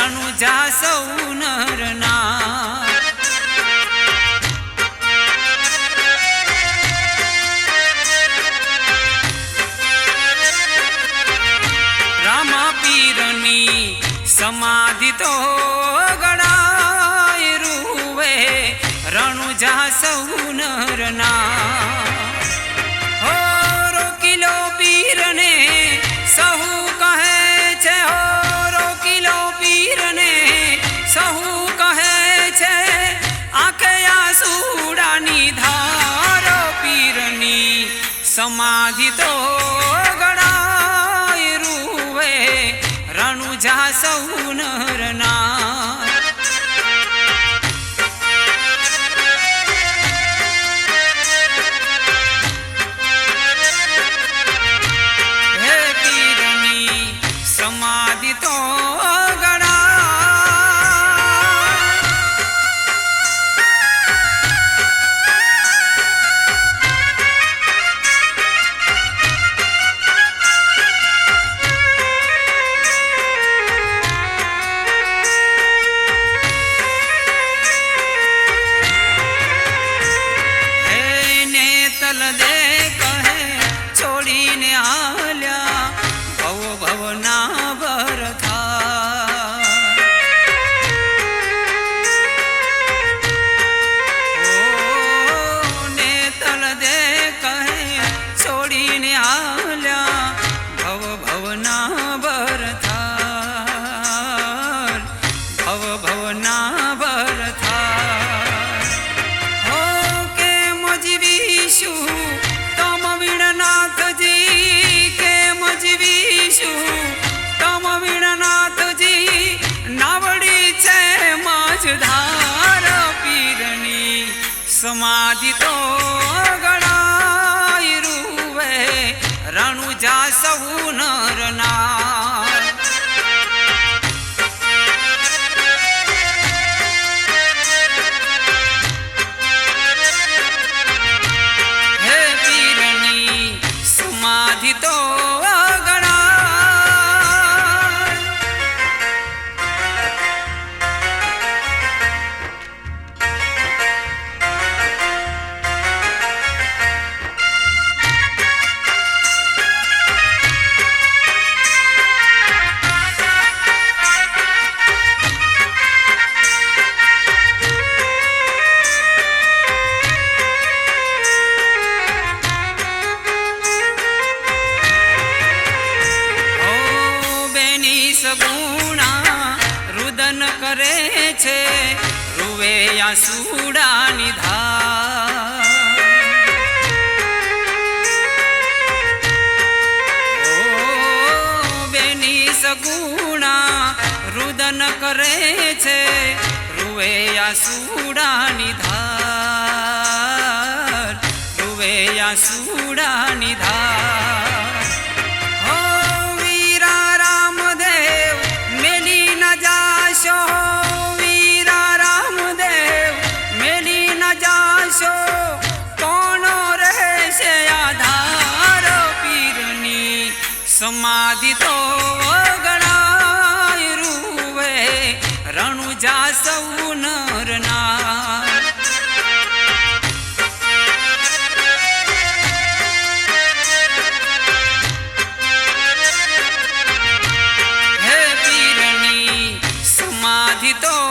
રણુજા સૌ નરના. રામાપીરની સમાધિ તો ગણાય રૂવે. રણુજા સૌ નરના. সমাধিত સમાધિ તો ગણાય રૂવે. રણુજા સૌ નરના આ સુડાની ધા બેની સગુણા રુદન કરે છે રૂવે આ સુડાની ધાર રૂવે આ સુડાની સમાધિ તો ગણાય રૂવે. રણુજા સૌ નરના. તો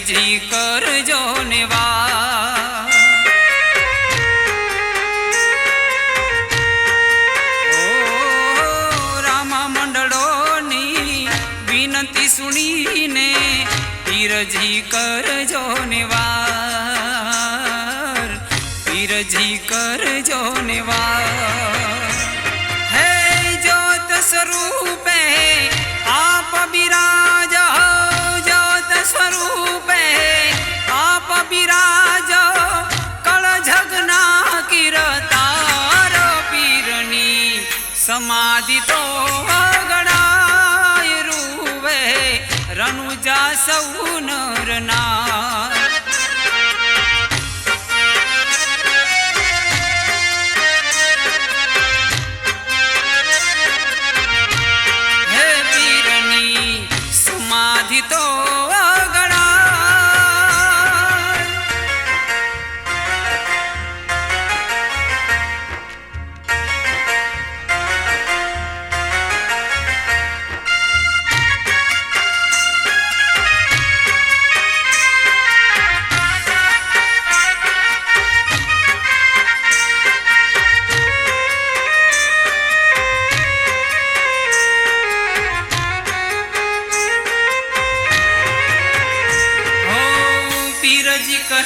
હજરી કરજો ને વા. રામા મંડળોની વિનંતી સુણીને ધીરજી કર સમાધિ તો ગણાય રૂવે રણુજા સૌ નરના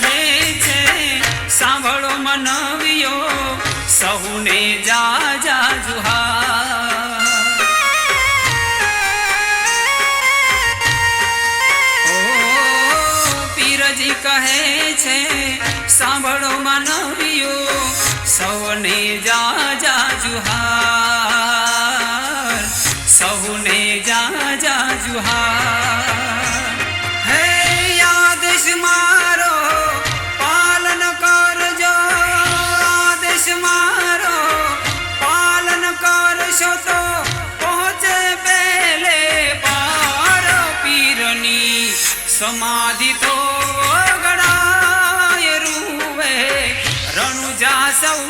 કહે છે, સાંભળો મનવિયો સૌને જા જા જુહા પીરજી કહે છે, સાંભળો માનવીઓ સૌને જા સમાધિ તો ગણાય રૂવે રણુજા સૌ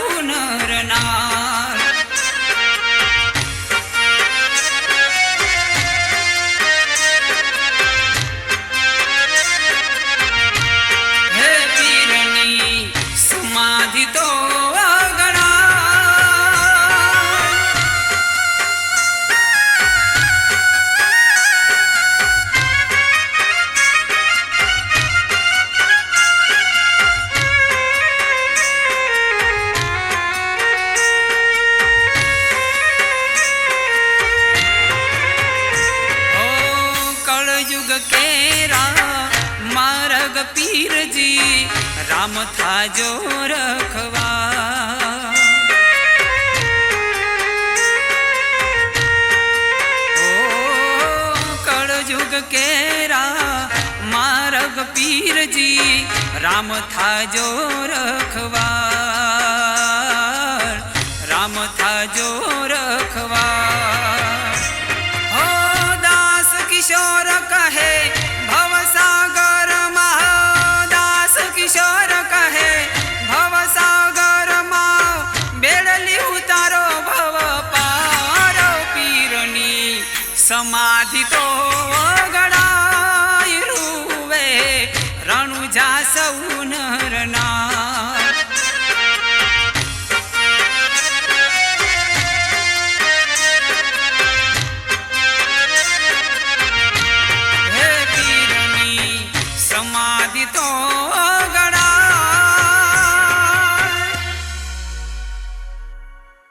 કળયુગ કેરા મારગ પીરજી રામ થાજો રખવા કળયુગ કેરા મારગ પીરજી રામ થાજો રખવા રામ થાજો